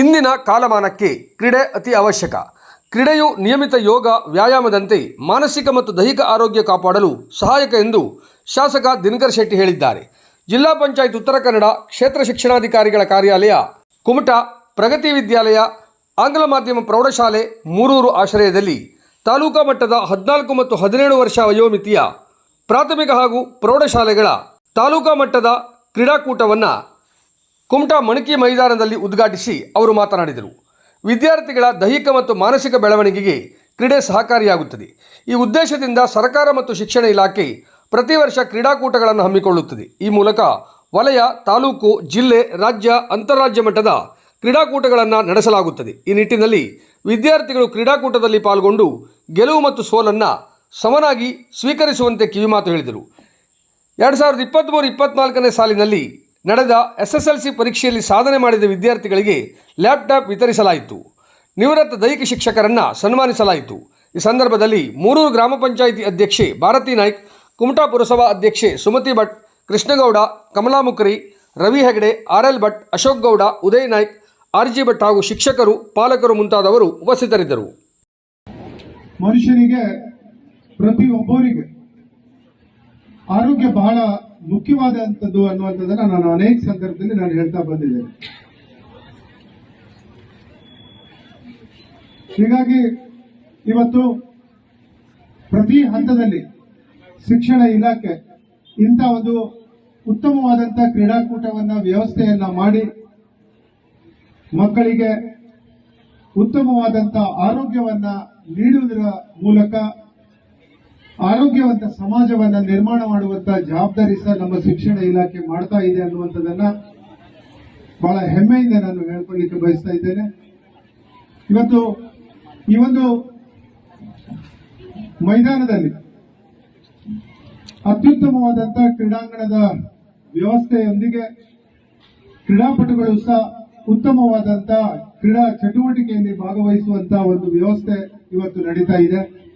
ಇಂದಿನ ಕಾಲಮಾನಕ್ಕೆ ಕ್ರೀಡೆ ಅತಿ ಅವಶ್ಯಕ. ಕ್ರೀಡೆಯು ನಿಯಮಿತ ಯೋಗ, ವ್ಯಾಯಾಮದಂತೆ ಮಾನಸಿಕ ಮತ್ತು ದೈಹಿಕ ಆರೋಗ್ಯ ಕಾಪಾಡಲು ಸಹಾಯಕ ಎಂದು ಶಾಸಕ ದಿನಕರ್ ಶೆಟ್ಟಿ ಹೇಳಿದ್ದಾರೆ. ಜಿಲ್ಲಾ ಪಂಚಾಯತ್ ಉತ್ತರ ಕನ್ನಡ ಕ್ಷೇತ್ರ ಶಿಕ್ಷಣಾಧಿಕಾರಿಗಳ ಕಾರ್ಯಾಲಯ, ಕುಮಟ ಪ್ರಗತಿ ವಿದ್ಯಾಲಯ, ಆಂಗ್ಲ ಮಾಧ್ಯಮ ಪ್ರೌಢಶಾಲೆ, ಮೂರೂರು ಆಶ್ರಯದಲ್ಲಿ ತಾಲೂಕಾ ಮಟ್ಟದ ಹದಿನಾಲ್ಕು ಮತ್ತು ಹದಿನೇಳು ವರ್ಷ ವಯೋಮಿತಿಯ ಪ್ರಾಥಮಿಕ ಹಾಗೂ ಪ್ರೌಢಶಾಲೆಗಳ ತಾಲೂಕಾ ಮಟ್ಟದ ಕ್ರೀಡಾಕೂಟವನ್ನು ಕುಮಟಾ ಮಣಕಿ ಮೈದಾನದಲ್ಲಿ ಉದ್ಘಾಟಿಸಿ ಅವರು ಮಾತನಾಡಿದರು. ವಿದ್ಯಾರ್ಥಿಗಳ ದೈಹಿಕ ಮತ್ತು ಮಾನಸಿಕ ಬೆಳವಣಿಗೆಗೆ ಕ್ರೀಡೆ ಸಹಕಾರಿಯಾಗುತ್ತದೆ. ಈ ಉದ್ದೇಶದಿಂದ ಸರ್ಕಾರ ಮತ್ತು ಶಿಕ್ಷಣ ಇಲಾಖೆ ಪ್ರತಿ ವರ್ಷ ಕ್ರೀಡಾಕೂಟಗಳನ್ನು ಹಮ್ಮಿಕೊಳ್ಳುತ್ತದೆ. ಈ ಮೂಲಕ ವಲಯ, ತಾಲೂಕು, ಜಿಲ್ಲೆ, ರಾಜ್ಯ, ಅಂತಾರಾಜ್ಯ ಮಟ್ಟದ ಕ್ರೀಡಾಕೂಟಗಳನ್ನು ನಡೆಸಲಾಗುತ್ತದೆ. ಈ ನಿಟ್ಟಿನಲ್ಲಿ ವಿದ್ಯಾರ್ಥಿಗಳು ಕ್ರೀಡಾಕೂಟದಲ್ಲಿ ಪಾಲ್ಗೊಂಡು ಗೆಲುವು ಮತ್ತು ಸೋಲನ್ನು ಸಮನಾಗಿ ಸ್ವೀಕರಿಸುವಂತೆ ಕಿವಿಮಾತು ಹೇಳಿದರು. ಎರಡು ಸಾವಿರದ ಇಪ್ಪತ್ತ್ಮೂರು ಇಪ್ಪತ್ನಾಲ್ಕನೇ ಸಾಲಿನಲ್ಲಿ ನಡೆದ ಎಸ್ ಎಸ್ ಎಲ್ ಸಿ ಪರೀಕ್ಷೆಯಲ್ಲಿ ಸಾಧನೆ ಮಾಡಿದ ವಿದ್ಯಾರ್ಥಿಗಳಿಗೆ ಲ್ಯಾಪ್ಟಾಪ್ ವಿತರಿಸಲಾಯಿತು. ನಿವೃತ್ತ ದೈಹಿಕ ಶಿಕ್ಷಕರನ್ನು ಸನ್ಮಾನಿಸಲಾಯಿತು. ಈ ಸಂದರ್ಭದಲ್ಲಿ ಮೂರೂರು ಗ್ರಾಮ ಪಂಚಾಯಿತಿ ಅಧ್ಯಕ್ಷೆ ಭಾರತಿ ನಾಯ್ಕ್, ಕುಮಟಾ ಪುರಸಭಾ ಅಧ್ಯಕ್ಷೆ Sumathi Bhat, Krishnagowda, Kamala Mukhari Ravi Hegde, R L Bhat, Ashok Gowda, Uday Naik, R G Bhat ಹಾಗೂ ಶಿಕ್ಷಕರು, ಪಾಲಕರು ಮುಂತಾದವರು ಉಪಸ್ಥಿತರಿದ್ದರು. ಮನುಷ್ಯನಿಗೆ ಪ್ರತಿಯೊಬ್ಬರಿಗೆ ಆರೋಗ್ಯ ಬಹಳ ಮುಖ್ಯವಾದಂಥದ್ದು ಅನ್ನುವಂಥದ್ದನ್ನ ನಾನು ಅನೇಕ ಸಂದರ್ಭದಲ್ಲಿ ನಾನು ಹೇಳ್ತಾ ಬಂದಿದ್ದೇನೆ. ಹೀಗಾಗಿ ಇವತ್ತು ಪ್ರತಿ ಹಂತದಲ್ಲಿ ಶಿಕ್ಷಣ ಇಲಾಖೆ ಇಂಥ ಒಂದು ಉತ್ತಮವಾದಂಥ ಕ್ರೀಡಾಕೂಟವನ್ನು, ವ್ಯವಸ್ಥೆಯನ್ನ ಮಾಡಿ ಮಕ್ಕಳಿಗೆ ಉತ್ತಮವಾದಂಥ ಆರೋಗ್ಯವನ್ನ ನೀಡುವುದರ ಮೂಲಕ ಆರೋಗ್ಯವಂತ ಸಮಾಜವನ್ನ ನಿರ್ಮಾಣ ಮಾಡುವಂತ ಜವಾಬ್ದಾರಿ ಸಹ ನಮ್ಮ ಶಿಕ್ಷಣ ಇಲಾಖೆ ಮಾಡ್ತಾ ಇದೆ ಅನ್ನುವಂಥದ್ದನ್ನ ಬಹಳ ಹೆಮ್ಮೆಯಿಂದ ನಾನು ಹೇಳ್ಕೊಳ್ಳಿಕ್ಕೆ ಬಯಸ್ತಾ ಇದ್ದೇನೆ. ಇವತ್ತು ಈ ಒಂದು ಮೈದಾನದಲ್ಲಿ ಅತ್ಯುತ್ತಮವಾದಂತ ಕ್ರೀಡಾಂಗಣದ ವ್ಯವಸ್ಥೆಯೊಂದಿಗೆ ಕ್ರೀಡಾಪಟುಗಳು ಸಹ ಉತ್ತಮವಾದಂತ ಕ್ರೀಡಾ ಚಟುವಟಿಕೆಯಲ್ಲಿ ಭಾಗವಹಿಸುವಂತ ಒಂದು ವ್ಯವಸ್ಥೆ ಇವತ್ತು ನಡೀತಾ ಇದೆ.